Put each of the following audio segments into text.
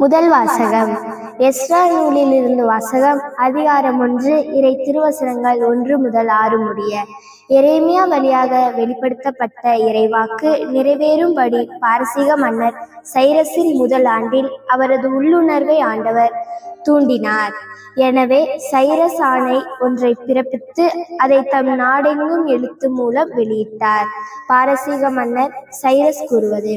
முதல் வாசகம். எஸ்ரா நூலில் இருந்து வாசகம் அதிகாரம் ஒன்று இறை திருவசனங்கள் ஒன்று முதல் ஆறு முடிய. எரேமியா வழியாக வெளிப்படுத்தப்பட்ட இறைவாக்கு நிறைவேறும்படி பாரசீக மன்னர் சைரஸின் முதல் ஆண்டில் அவரது உள்ளுணர்வை ஆண்டவர் தூண்டினார். எனவே சைரஸ் ஆணை ஒன்றை பிறப்பித்து அதை தம் நாடெங்கும் எழுத்து மூலம் வெளியிட்டார். பாரசீக மன்னர் சைரஸ் கூறுவது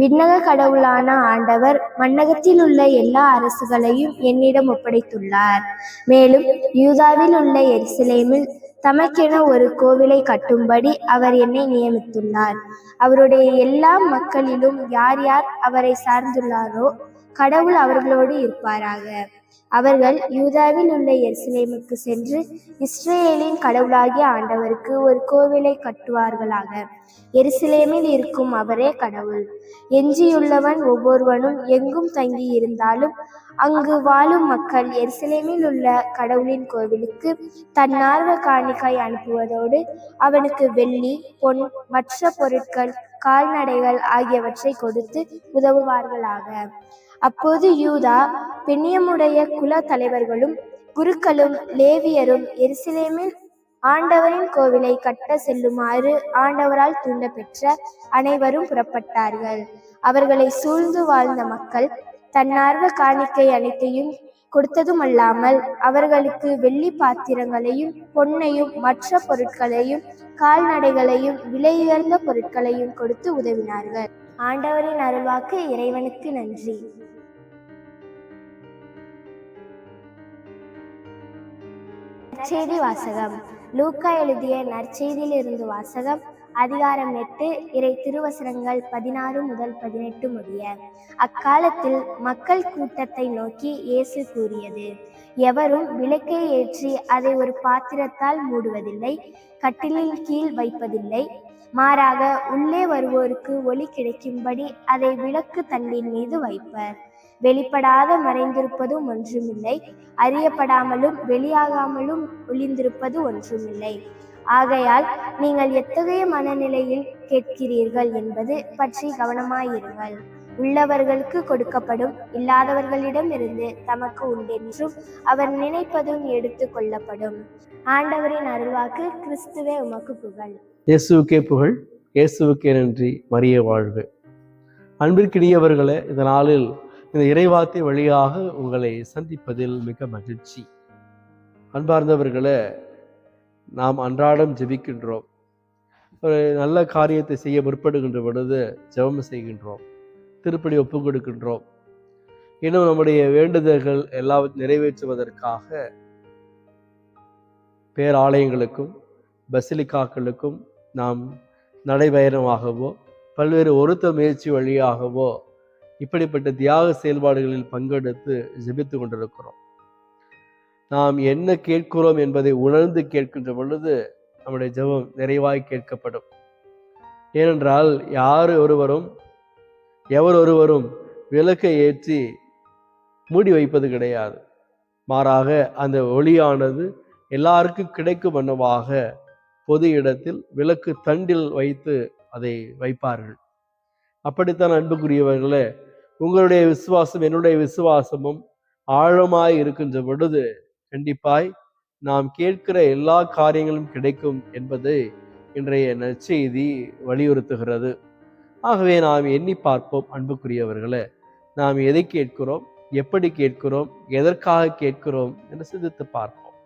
விண்ணக கடவுளான ஆண்டவர் மன்னகத்தில் உள்ள எல்லா அரசுகளையும் என்னிடம் ஒப்படைத்துள்ளார். மேலும் யூதாவில் உள்ள எரிசிலேமில் தமக்கென ஒரு கோவிலை கட்டும்படி அவர் என்னை நியமித்துள்ளார். அவருடைய எல்லா மக்களிலும் யார் யார் அவரை சார்ந்துள்ளாரோ கடவுள் அவர்களோடு இருப்பாராக. அவர்கள் யூதாவில் உள்ள எருசலேமுக்கு சென்று இஸ்ரேலின் கடவுளாகிய ஆண்டவருக்கு ஒரு கோவிலை கட்டுவார்களாக. எருசலேமில் இருக்கும் அவரே கடவுள். எஞ்சியுள்ளவன் ஒவ்வொருவனும் எங்கும் தங்கி இருந்தாலும் அங்கு வாழும் மக்கள் எருசலேமில் உள்ள கடவுளின் கோவிலுக்கு தன்னார்வ காணிக்காய் அனுப்புவதோடு அவனுக்கு வெள்ளி பொன் மற்ற பொருட்கள் கால்நடைகள் ஆகியவற்றை கொடுத்து உதவுவார்களாக. அப்போது யூதா பெண்ணியமுடைய குல தலைவர்களும் குருக்களும் லேவியரும் எருசலேமில் ஆண்டவரின் கோவிலை கட்ட செல்லுமாறு ஆண்டவரால் தூண்ட பெற்ற அனைவரும் புறப்பட்டார்கள். அவர்களை சூழ்ந்து வாழ்ந்த மக்கள் தன்னார்வ காணிக்கை அனைத்தையும் கொடுத்ததுமல்லாமல் அவர்களுக்கு வெள்ளி பாத்திரங்களையும் பொன்னையும் மற்ற பொருட்களையும் கால்நடைகளையும் விலையுயர்ந்த பொருட்களையும் கொடுத்து உதவினார்கள். ஆண்டவரின் அருள்வாக்கு இறைவனுக்கு நன்றி. நற்செய்தி வாசகம். லூக்கா எழுதிய நற்செய்தியிலிருந்து வாசகம். அதிகாரம் எட்டு இறை திருவசனங்கள் பதினாறு முதல் பதினெட்டு முடிய. அக்காலத்தில் மக்கள் கூட்டத்தை நோக்கி இயேசு கூறியது எவரும் விளக்கை ஏற்றி அதை ஒரு பாத்திரத்தால் மூடுவதில்லை கட்டிலின் கீழ் வைப்பதில்லை. மாறாக உள்ளே வருவோருக்கு ஒளி கிடைக்கும்படி அதை விளக்கு தண்டின் மீது வைப்பர். வெளிப்படாத மறைந்திருப்பதும் ஒன்றுமில்லை. அறியப்படாமலும் வெளியாகாமலும் ஒளிந்திருப்பது ஒன்றுமில்லை. ஆகையால் நீங்கள் எத்தகைய மனநிலையில் கேட்கிறீர்கள் என்பது பற்றி கவனமாயிருங்கள். உள்ளவர்களுக்கு கொடுக்கப்படும் இல்லாதவர்களிடம் இருந்து தமக்கு உண்டென்றும் அவர் நினைப்பதும் எடுத்து கொள்ளப்படும். ஆண்டவரின் அருள்வாக்கு கிறிஸ்துவே உமக்கு புகழ். இயேசுக்கே புகழ். இயேசுக்கே நன்றி. மரிய வாழ்வு அன்பிற்கினியவர்களே இந்த நாளில் இந்த இறைவார்த்தை வழியாக உங்களை சந்திப்பதில் மிக மகிழ்ச்சி. அன்பார்ந்தவர்களை நாம் அன்றாடம் ஜெபிக்கின்றோம். ஒரு நல்ல காரியத்தை செய்ய முற்படுகின்ற பொழுது ஜெபம் செய்கின்றோம். திருப்படி ஒப்பு கொடுக்கின்றோம். இன்னும் நம்முடைய வேண்டுதல்கள் எல்லா நிறைவேற்றுவதற்காக பேராலயங்களுக்கும் பசிலிக்காக்களுக்கும் நாம் நடைபயணமாகவோ பல்வேறு ஒருத்த முயற்சி வழியாகவோ இப்படிப்பட்ட தியாக செயல்பாடுகளில் பங்கெடுத்து ஜெபித்து கொண்டிருக்கிறோம். நாம் என்ன கேட்கிறோம் என்பதை உணர்ந்து கேட்கின்ற பொழுது நம்முடைய ஜெபம் நிறைவாய் கேட்கப்படும். ஏனென்றால் யார் ஒருவரும் எவர் ஒருவரும் விளக்கை ஏற்றி மூடி வைப்பது கிடையாது. மாறாக அந்த ஒளியானது எல்லாருக்கும் கிடைக்கும் வண்ணமாக பொது இடத்தில் விளக்கு தண்டில் வைத்து அதை வைப்பார்கள். அப்படித்தான் அன்புக்குரியவர்களே உங்களுடைய விசுவாசம் என்னுடைய விசுவாசமும் ஆழமாய் இருக்கின்ற பொழுது கண்டிப்பாய் நாம் கேட்கிற எல்லா காரியங்களும் கிடைக்கும் என்பது இன்றைய நற்செய்தி வலியுறுத்துகிறது. ஆகவே நாம் எண்ணி பார்ப்போம் அன்புக்குரியவர்களே. நாம் எதை கேட்கிறோம் எப்படி கேட்கிறோம் எதற்காக கேட்கிறோம் என்று சிந்தித்து பார்ப்போம்.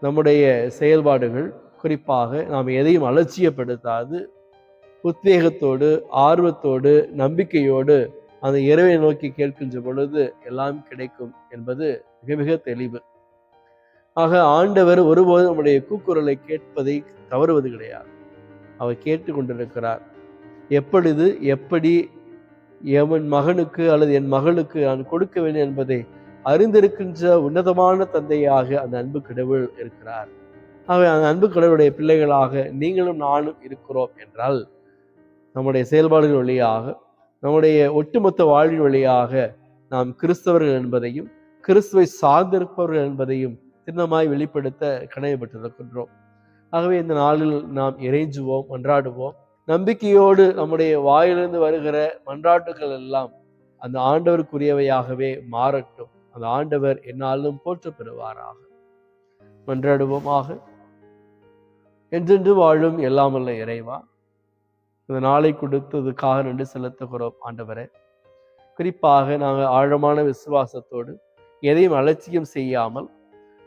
நம்முடைய செயல்பாடுகள் குறிப்பாக நாம் எதையும் அலட்சியப்படுத்தாது உத்வேகத்தோடு ஆர்வத்தோடு நம்பிக்கையோடு அந்த இறைவை நோக்கி கேட்கின்ற பொழுது எல்லாம் கிடைக்கும் என்பது மிக மிக தெளிவு. ஆக ஆண்டவர் ஒருபோதும் நம்முடைய கூக்குரலை கேட்பதை தவறுவது கிடையாது. அவர் கேட்டு கொண்டிருக்கிறார். எப்பொழுது எப்படி என் மகனுக்கு அல்லது என் மகளுக்கு நான் கொடுக்க வேண்டும் என்பதை அறிந்திருக்கின்ற உன்னதமான தந்தையாக அந்த அன்பு கடவுள் இருக்கிறார். ஆகவே அந்த அன்பு கடவுளுடைய பிள்ளைகளாக நீங்களும் நானும் இருக்கிறோம் என்றால் நம்முடைய செயல்பாடுகள் வழியாக நம்முடைய ஒட்டுமொத்த வாழ்வின் வழியாக நாம் கிறிஸ்தவர்கள் என்பதையும் கிறிஸ்துவை சார்ந்திருப்பவர்கள் என்பதையும் திண்ணமாய் வெளிப்படுத்த கணையப்பட்டிருக்கின்றோம் ஆகவே இந்த நாளில் நாம் இறைஞ்சுவோம் மன்றாடுவோம். நம்பிக்கையோடு நம்முடைய வாயிலிருந்து வருகிற மன்றாட்டுகள் எல்லாம் அந்த ஆண்டவருக்குரியவையாகவே மாறட்டும். அந்த ஆண்டவர் என்னாலும் போற்ற பெறுவாராக மன்றாடுவோமாக. என்றென்று வாழும் எல்லாமல்ல இறைவா. இந்த நாளை கொடுத்ததுக்காக நன்றி செலுத்துகிறோம் ஆண்டவரே. குறிப்பாக நாங்கள் ஆழமான விசுவாசத்தோடு எதையும் அலட்சியம் செய்யாமல்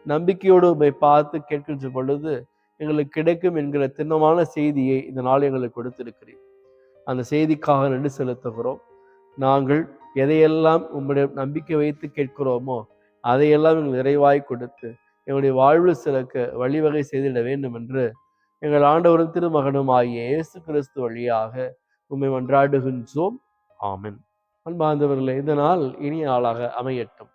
நம்பிக்கையோடு உண்மை பார்த்து கேட்கின்ற பொழுது எங்களுக்கு கிடைக்கும் என்கிற திண்ணமான செய்தியை இந்த நாள் எங்களுக்கு கொடுத்திருக்கிறேன் அந்த செய்திக்காக நன்றி செலுத்துகிறோம். நாங்கள் எதையெல்லாம் உம்முடைய நம்பிக்கை வைத்து கேட்கிறோமோ அதையெல்லாம் எங்கள் நிறைவாய் கொடுத்து எங்களுடைய வாழ்வில் சிறக்க வழிவகை செய்திட வேண்டும் என்று எங்கள் ஆண்டவரும் திருமகனும் ஆகிய இயேசு கிறிஸ்து வழியாக உண்மை மன்றாடுகின்றோம். ஆமன். அன்பார்ந்தவர்களே இந்த நாள் இனிய நாளாக அமையட்டும்.